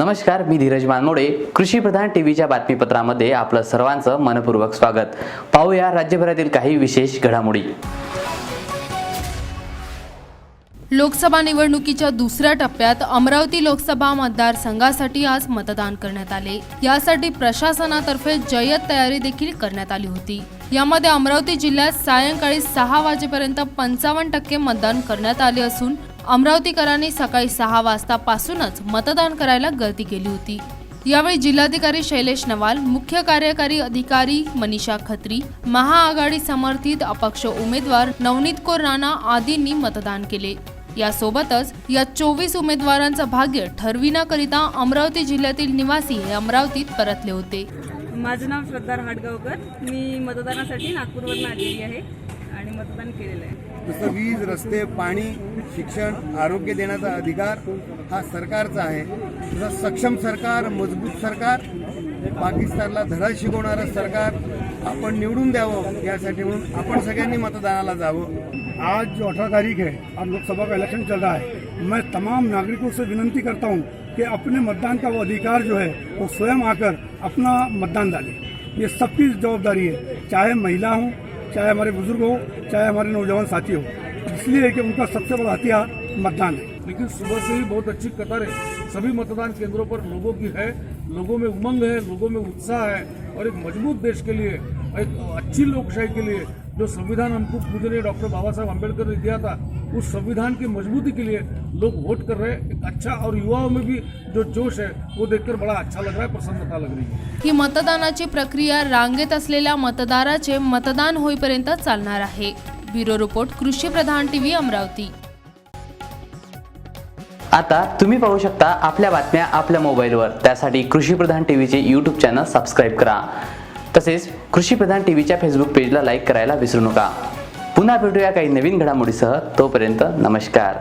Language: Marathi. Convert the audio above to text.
नमस्कार मी धीरज मानमोडे. कृषी प्रधान टीव्हीच्या बातमीपत्रामध्ये आपलं सर्वांचं मनपूर्वक स्वागत. पाहूया राज्यभरातील काही विशेष घडामोडी. लोकसभा निवडणुकीच्या दुसऱ्या टप्प्यात अमरावती लोकसभा मतदारसंघासाठी आज मतदान करण्यात आले. यासाठी प्रशासनातर्फे जय्यत तयारी देखील करण्यात आली होती. यामध्ये अमरावती जिल्ह्यात सायंकाळी सहा वाजेपर्यंत पंचावन्न टक्के मतदान करण्यात आले असून अमरावतीकरांनी सकाळी सहा वाजतापासूनच मतदान करायला गर्दी केली होती. यावेळी जिल्हाधिकारी शैलेश नवाल मुख्य कार्यकारी अधिकारी मनीषा खत्री महाआघाडी समर्थित अपक्ष उमेदवार नवनीत कौर राणा आदींनी मतदान केले. यासोबतच या चोवीस उमेदवारांचं भाग्य ठरविण्याकरिता अमरावती जिल्ह्यातील निवासी हे अमरावतीत परतले होते. माझं नाव श्रद्धा रहाटगावकर मी मतदानासाठी नागपूरवरून आलेली आहे. आणि मतदान केलेलं आहे. जसं वीज रस्ते पाणी शिक्षण आरोग्य देण्याचा अधिकार हा सरकारचा आहे. तसं सक्षम सरकार मजबूत सरकार पाकिस्तानला धडा शिकवणारं सरकार आपण निवडून द्यावं यासाठी म्हणून आपण सगळ्यांनी मतदानाला जावं. आज जो अठारह तारीख है और लोकसभा का इलेक्शन चल रहा है. मैं तमाम नागरिकों से विनती करता हूं कि अपने मतदान का वो अधिकार जो है वो स्वयं आकर अपना मतदान डालें। ये सबकी जवाबदारी है चाहे महिला हो चाहे हमारे बुज़ुर्ग हो, चाहे हमारे नौजवान साथी हो। इसलिए कि उनका सबसे बड़ा हथियार मतदान है। लेकिन सुबह से ही बहुत अच्छी कतार है सभी मतदान केंद्रों पर लोगों की है, लोगों में उमंग है, लोगों में उत्साह है और एक मज़बूत देश के लिए एक अच्छी लोकशाही के लिए जो संविधान हमको पूजनीय डॉक्टर बाबा साहब अम्बेडकर ने दिया था उस संविधान की मजबूती के लिए लोग वोट कर रहे हैं। एक अच्छा और युवाओं में भी जो जोश है वो देखकर बड़ा अच्छा लग रहा है प्रसन्नता लग रही है। ही मतदानाची प्रक्रिया रांगेत असलेल्या मतदाराचे मतदान होईपर्यंत चालणार आहे. ब्युरो रिपोर्ट कृषी प्रधान टीव्ही अमरावती. आता तुम्ही पाहू शकता आपल्या बातम्या आपल्या मोबाईलवर. त्यासाठी कृषी प्रधान टीव्हीचे यूट्यूब चॅनल सबस्क्राईब करा. तसेच कृषी प्रधान टीव्हीच्या फेसबुक पेजला लाईक करायला विसरू नका. पुन्हा भेटूया काही नवीन घडामोडीसह. तोपर्यंत नमस्कार.